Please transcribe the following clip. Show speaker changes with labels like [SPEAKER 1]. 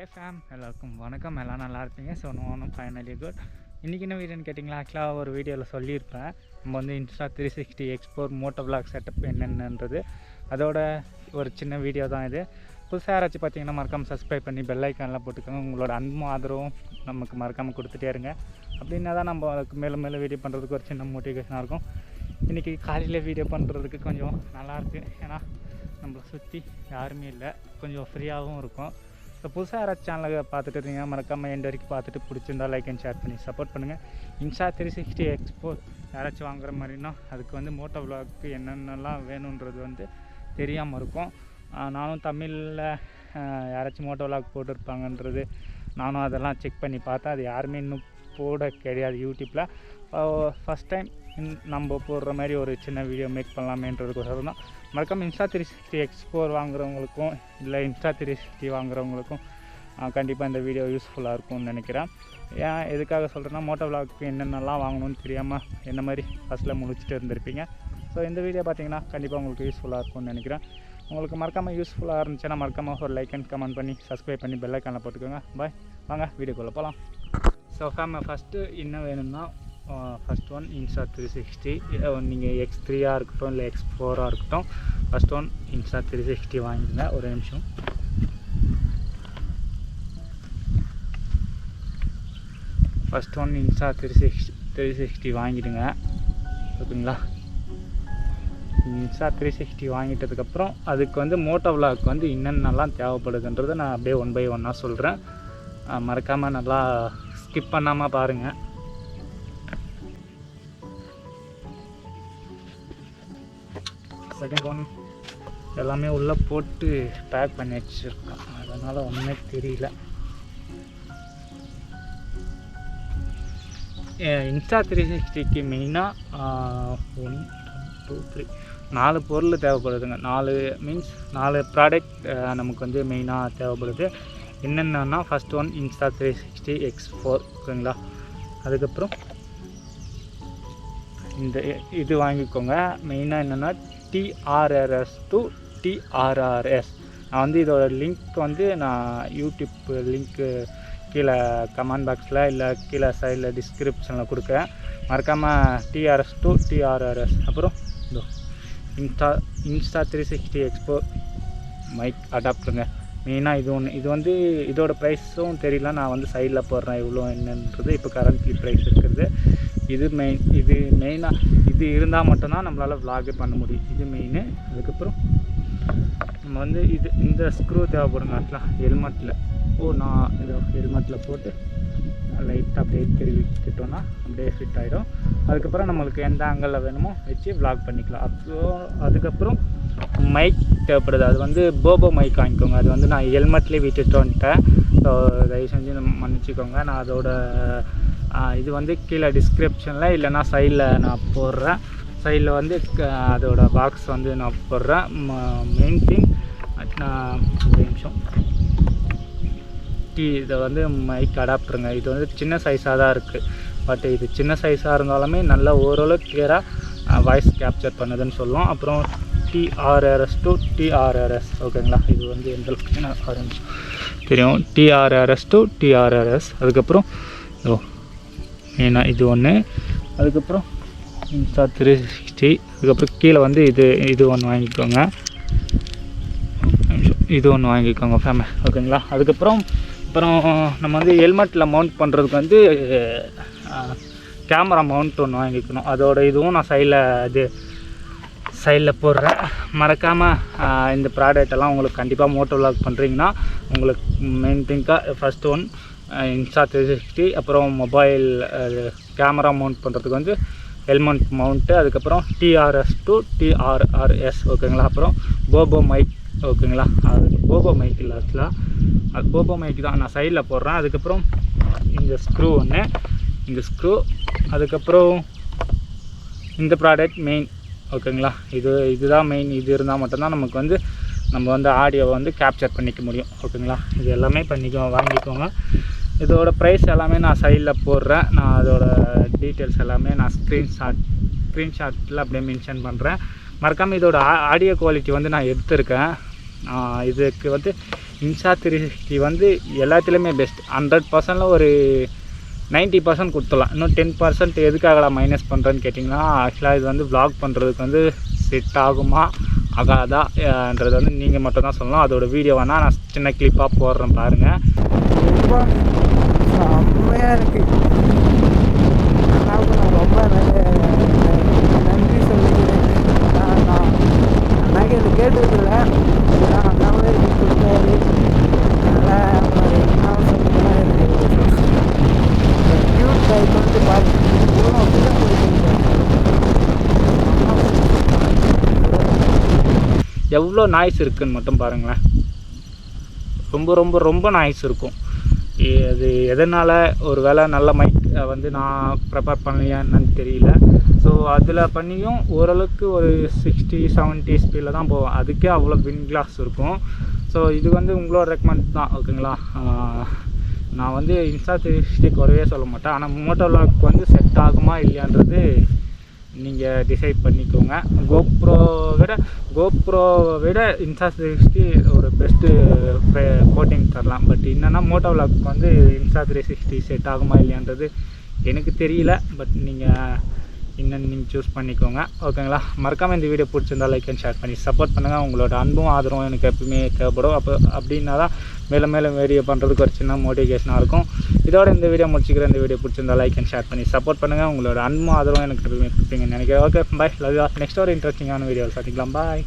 [SPEAKER 1] ஏ fame எல்லாருக்கும் வணக்கம். எல்லாம் நல்லா இருப்பீங்க. ஸோ நோனும் ஃபைனலி குட் இன்றைக்கி என்ன வீடியோன்னு கேட்டிங்களா? ஆக்சுவலாக ஒரு வீடியோவில் சொல்லியிருப்பேன். நம்ம வந்து Insta three sixty x four moto vlog setup என்னென்னன்றது. அதோட ஒரு சின்ன வீடியோ தான் இது. புதுசாக யாராச்சும் பார்த்தீங்கன்னா மறக்காமல் சப்ஸ்கிரைப் பண்ணி பெல் ஐக்கான்லாம் போட்டுக்கோங்க. உங்களோட அன்பும் ஆதரவும் நமக்கு மறக்காமல் கொடுத்துட்டே இருங்க. அப்படின்னா தான் நம்ம அதுக்கு மேலும் மேலும் வீடியோ பண்ணுறதுக்கு ஒரு சின்ன மோட்டிவேஷனாக இருக்கும். இன்றைக்கி காலையில் வீடியோ பண்ணுறதுக்கு கொஞ்சம் நல்லாயிருக்கு ஏன்னா நம்மளை சுற்றி யாருமே இல்லை. கொஞ்சம் ஃப்ரீயாகவும் இருக்கும். இப்போ புதுசாக யாராச்சும் சேனலை பார்த்துட்டு இருந்தீங்க மறக்காமல் எண்ட் வரைக்கும் பார்த்துட்டு பிடிச்சிருந்தா லைக் அண்ட் ஷேர் பண்ணி சப்போர்ட் பண்ணுங்கள் Insta three sixty x four யாராச்சும் வாங்குற மாதிரினா அதுக்கு வந்து மோட்டோ விளாக்கு என்னென்னலாம் வேணுன்றது வந்து தெரியாமல் இருக்கும். நானும் தமிழில் யாராச்சும் மோட்டோ விளாக் போட்டிருப்பாங்கன்றது நானும் அதெல்லாம் செக் பண்ணி பார்த்தேன் அது யாருமே இன்னும் போட கிடையாது யூடியூப்பில் ஃபஸ்ட் டைம் நம்ம போடுற மாதிரி ஒரு சின்ன வீடியோ மேக் பண்ணலாமேன்றதுக்கோசரம் தான். மறக்காம Insta three sixty X four வாங்குறவங்களுக்கும் இல்லை இன்ஸ்டா த்ரீ சிக்ஸ்டி வாங்குறவங்களுக்கும் கண்டிப்பாக இந்த வீடியோ யூஸ்ஃபுல்லாக இருக்கும்னு நினைக்கிறேன். ஏன் எதுக்காக சொல்கிறேன்னா மோட்டோ விளாக்கு என்னென்னலாம் வாங்கணும்னு தெரியாமல் என்ன மாதிரி ஃபஸ்ட்டில் முடிச்சுட்டு இருந்திருப்பீங்க. ஸோ இந்த வீடியோ பார்த்தீங்கன்னா கண்டிப்பாக உங்களுக்கு யூஸ்ஃபுல்லாக இருக்கும்னு நினைக்கிறேன். உங்களுக்கு மறக்காமல் யூஸ்ஃபுல்லாக இருந்துச்சுன்னா மறக்காமல் ஒரு லைக் அண்ட் கமெண்ட் பண்ணி சப்ஸ்கிரைப் பண்ணி பெல்லைக்கான போட்டுக்கோங்க. பாய் வாங்க வீடியோக்குள்ளே போகலாம் ஸோ ஃபேம ஃபஸ்ட்டு என்ன வேணும்னா first one Insta three sixty நீங்கள் எக்ஸ் த்ரீயாக இருக்கட்டும் இல்லை எக்ஸ் ஃபோராக இருக்கட்டும் first one Insta three sixty வாங்கிடுங்க ஒரு நிமிஷம். First one Insta three sixty three sixty வாங்கிடுங்க. ஓகேங்களா? இன்ஸ்டா த்ரீ சிக்ஸ்டி வாங்கிட்டதுக்கப்புறம் அதுக்கு வந்து மோட்டோ விளாக் வந்து என்னென்னலாம் தேவைப்படுதுன்றதை நான் அப்படியே ஒன் பை ஒன்னாக சொல்கிறேன் மறக்காமல் நல்லா ஸ்கிப் பண்ணாமல் பாருங்கள் செகண்ட் ஒன் எல்லாமே உள்ளே போட்டு பேக் பண்ணி வச்சுருக்கோம் அதனால் ஒன்றுமே தெரியல. இன்ஸ்டா த்ரீ சிக்ஸ்டிக்கு மெயினாக ஒன் டூ த்ரீ நாலு பொருள் தேவைப்படுதுங்க. நாலு மீன்ஸ் நாலு ப்ராடக்ட் நமக்கு வந்து மெயினாக தேவைப்படுது. என்னென்னா first one Insta three sixty x four ஓகேங்களா? அதுக்கப்புறம் இந்த இது வாங்கிக்கோங்க. மெயினாக என்னென்னா டிஆர்ஆர்எஸ் டு டிஆர்ஆர்எஸ் நான் வந்து இதோட லிங்க் வந்து நான் யூடியூப் லிங்க்கு கீழே கமெண்ட் பாக்ஸில் இல்லை கீழே சைடில் டிஸ்கிரிப்ஷனில் கொடுக்குறேன். மறக்காமல் டிஆர்எஸ் டு டிஆர்ஆர்எஸ் அப்புறம் இதோ Insta Insta three sixty x four mic அடாப்டருங்க மெயினாக இது ஒன்று இது வந்து இதோட ப்ரைஸும் தெரியல. நான் வந்து சைடில் போடுறேன். இவ்வளோ என்னன்றது இப்போ கரண்ட்லி ப்ரைஸ் இருக்கிறது இது மெயின் இது மெயினாக இது இருந்தால் மட்டும்தான் நம்மளால் vlog பண்ண முடியும். இது மெயின் அதுக்கப்புறம் நம்ம வந்து இது இந்த ஸ்க்ரூ தேவைப்படுங்க ஆக்சுவலாக ஹெல்மெட்டில் ஓ நான் இதை ஹெல்மெட்டில் போட்டு லைட்டாக அப்படியே திருவிக்கிட்டோன்னா அப்படியே ஃபிட் ஆகிடும் அதுக்கப்புறம் நம்மளுக்கு எந்த ஆங்கிளில் வேணுமோ வச்சு விளாக் பண்ணிக்கலாம். அப்போ அதுக்கப்புறம் மைக் தேவைப்படுது. அது வந்து போபோ மைக் வாங்கிக்கோங்க. அது வந்து நான் ஹெல்மெட்லேயே விட்டுட்டு வந்துட்டேன் ஸோ தயவு செஞ்சு மன்னிச்சிக்கோங்க. நான் அதோட இது வந்து கீழே டிஸ்கிரிப்ஷனில் இல்லைனா சைடில் நான் போடுறேன். சைடில் வந்து க- அதோட பாக்ஸ் வந்து நான் போடுறேன். மெயின் திங் நான் ஒரு நிமிஷம். டி இதை வந்து மைக் அடாப்டருங்க இது வந்து சின்ன சைஸாக தான் இருக்குது பட் இது சின்ன சைஸாக இருந்தாலுமே நல்லா ஓரளவு கிளியராக வாய்ஸ் கேப்சர் பண்ணுதுன்னு சொல்லுவோம். அப்புறம் டிஆர்ஆர்எஸ் டு டிஆர்ஆர்எஸ் ஓகேங்களா இது வந்து எந்த அளவுக்கு தெரியும். டிஆர்ஆர்எஸ் டு டிஆர்ஆர்எஸ் அதுக்கப்புறம் ஓ மெயினாக இது ஒன்று அதுக்கப்புறம் இன்ஸ்டா த்ரீ சிக்ஸ்டி அதுக்கப்புறம் கீழே வந்து இது இது ஒன்று வாங்கிக்கோங்க. இது ஒன்று வாங்கிக்கோங்க ஃபேமஸ் ஓகேங்களா அதுக்கப்புறம் அப்புறம் நம்ம வந்து ஹெல்மெட்டில் மவுண்ட் பண்ணுறதுக்கு வந்து கேமரா மவுண்ட் ஒன்று வாங்கிக்கணும். அதோட இதுவும் நான் சைடில் இது சைடில் போடுறேன். மறக்காமல் இந்த ப்ராடக்ட் எல்லாம் உங்களுக்கு கண்டிப்பாக மோட்டோ விளாக் பண்ணுறீங்கன்னா உங்களுக்கு main திங்காக first one Insta three sixty அப்புறம் மொபைல் கேமரா மவுண்ட் பண்ணுறதுக்கு வந்து ஹெல்மெட் மவுண்ட்டு அதுக்கப்புறம் T R S to T R R S ஓகேங்களா அப்புறம் போபோ மைக் ஓகேங்களா அது போபோ மைக் இல்லை ஆக்சுவலாக அது போபோ மைக் தான். நான் சைடில் போடுறேன். அதுக்கப்புறம் இந்த ஸ்க்ரூ ஒன்று இந்த ஸ்க்ரூ அதுக்கப்புறம் இந்த ப்ராடக்ட் மெயின் ஓகேங்களா இது இதுதான் மெயின் இது இருந்தால் மட்டும்தான் நமக்கு வந்து நம்ம வந்து ஆடியோவை வந்து கேப்சர் பண்ணிக்க முடியும். ஓகேங்களா இது எல்லாமே பண்ணிக்கோ வாங்கிக்கோங்க. இதோட ப்ரைஸ் எல்லாமே நான் சைடில் போடுறேன். நான் அதோட டீட்டெயில்ஸ் எல்லாமே நான் ஸ்க்ரீன்ஷாட் ஸ்க்ரீன்ஷாட்டில் அப்படியே மென்ஷன் பண்ணுறேன் மறக்காமல் இதோட ஆடியோ குவாலிட்டி வந்து நான் எடுத்திருக்கேன். இதுக்கு வந்து இன்சா த்ரீ சிக்ஸ்டி வந்து எல்லாத்துலேயுமே பெஸ்ட் ஹண்ட்ரட் பர்சன்டில் ஒரு 90% பர்சன்ட் கொடுத்துடலாம். இன்னும் டென் பர்சன்ட் எதுக்காக மைனஸ் பண்ணுறேன்னு கேட்டிங்கன்னா ஆக்சுவலாக இது வந்து vlog பண்ணுறதுக்கு வந்து செட் ஆகுமா ஆகாதா வந்து நீங்கள் மட்டும் தான் சொல்லணும். அதோட வீடியோ வேணால் நான் சின்ன கிளிப்பாக போடுறேன் பாருங்கள்
[SPEAKER 2] ரொம்ப செம்மையாக இருக்குது நான் ரொம்ப நன்றி சொல்லிக்கிறேன். நான் நான் கேட்டதில்லை இதெல்லாம் அண்ணாவே எனக்கு கொடுத்தாரு அதனால் அப்புறம் என்ன சொல்லிக்கலாம் எனக்கு க்யூட் பைக் வந்து பார்த்து இவ்வளோ அப்படிதான் போயிருக்கீங்க
[SPEAKER 1] எவ்வளோ நாய்ஸ் இருக்குதுன்னு மட்டும் பாருங்களேன். ரொம்ப ரொம்ப ரொம்ப நாய்ஸ் இருக்கும். அது எதனால் ஒரு வேளை நல்ல மைக் வந்து நான் ப்ரிப்பேர் பண்ணலையா என்னன்னு தெரியல. ஸோ அதில் பண்ணியும் ஓரளவுக்கு ஒரு சிக்ஸ்டி செவன்ட்டி ஸ்பீடில் தான் போவோம் அதுக்கே அவ்வளோ வின் கிளாஸ் இருக்கும். ஸோ இது வந்து உங்களோட ரெக்கமெண்ட் தான் ஓகேங்களா நான் வந்து இன்ஸ்டா த்ரீ சிக்ஸ்டி சொல்ல மாட்டேன். ஆனால் மோட்டோலாக் வந்து செட் ஆகுமா இல்லையான்றது நீங்கள் டிசைட் பண்ணிக்கோங்க. கோப்ரோ விட கோப்ரோவை விட இன்ஸ்டா சிக்ஸ்டி ஒரு பெஸ்ட்டு கோட்டிங் தரலாம். பட் என்னென்னா மோட்டோ விளாக்கு வந்து இன்ஸ்டா த்ரீ சிக்ஸ்டி செட் ஆகுமா இல்லையான்றது எனக்கு தெரியல. பட் நீங்கள் இன்னும் நீங்கள் சூஸ் பண்ணிக்கோங்க. ஓகேங்களா மறக்காமல் இந்த வீடியோ பிடிச்சிருந்தா லைக் அண்ட் ஷேர் பண்ணி சப்போர்ட் பண்ணுங்கள் உங்களோட அன்பும் ஆதரவும் எனக்கு எப்பவுமே தேவைப்படும். அப்போ அப்படின்னா தான் மேலும் மேலும் வீடியோ பண்ணுறதுக்கு ஒரு சின்ன மோட்டிவேஷனாக இருக்கும். இதோட இந்த வீடியோ முடிச்சுக்கிற இந்த வீடியோ பிடிச்சிருந்தா லைக் அண்ட் ஷேர் பண்ணி சப்போர்ட் பண்ணுங்கள் உங்களோட அன்பும் ஆதரவும் எனக்கு எப்பவுமே கொடுப்பீங்கன்னு நினைக்கிறேன். Okay bye love you next ஒரு இன்ட்ரெஸ்டிங்கான வீடியோ சந்திக்கலாம். பாய்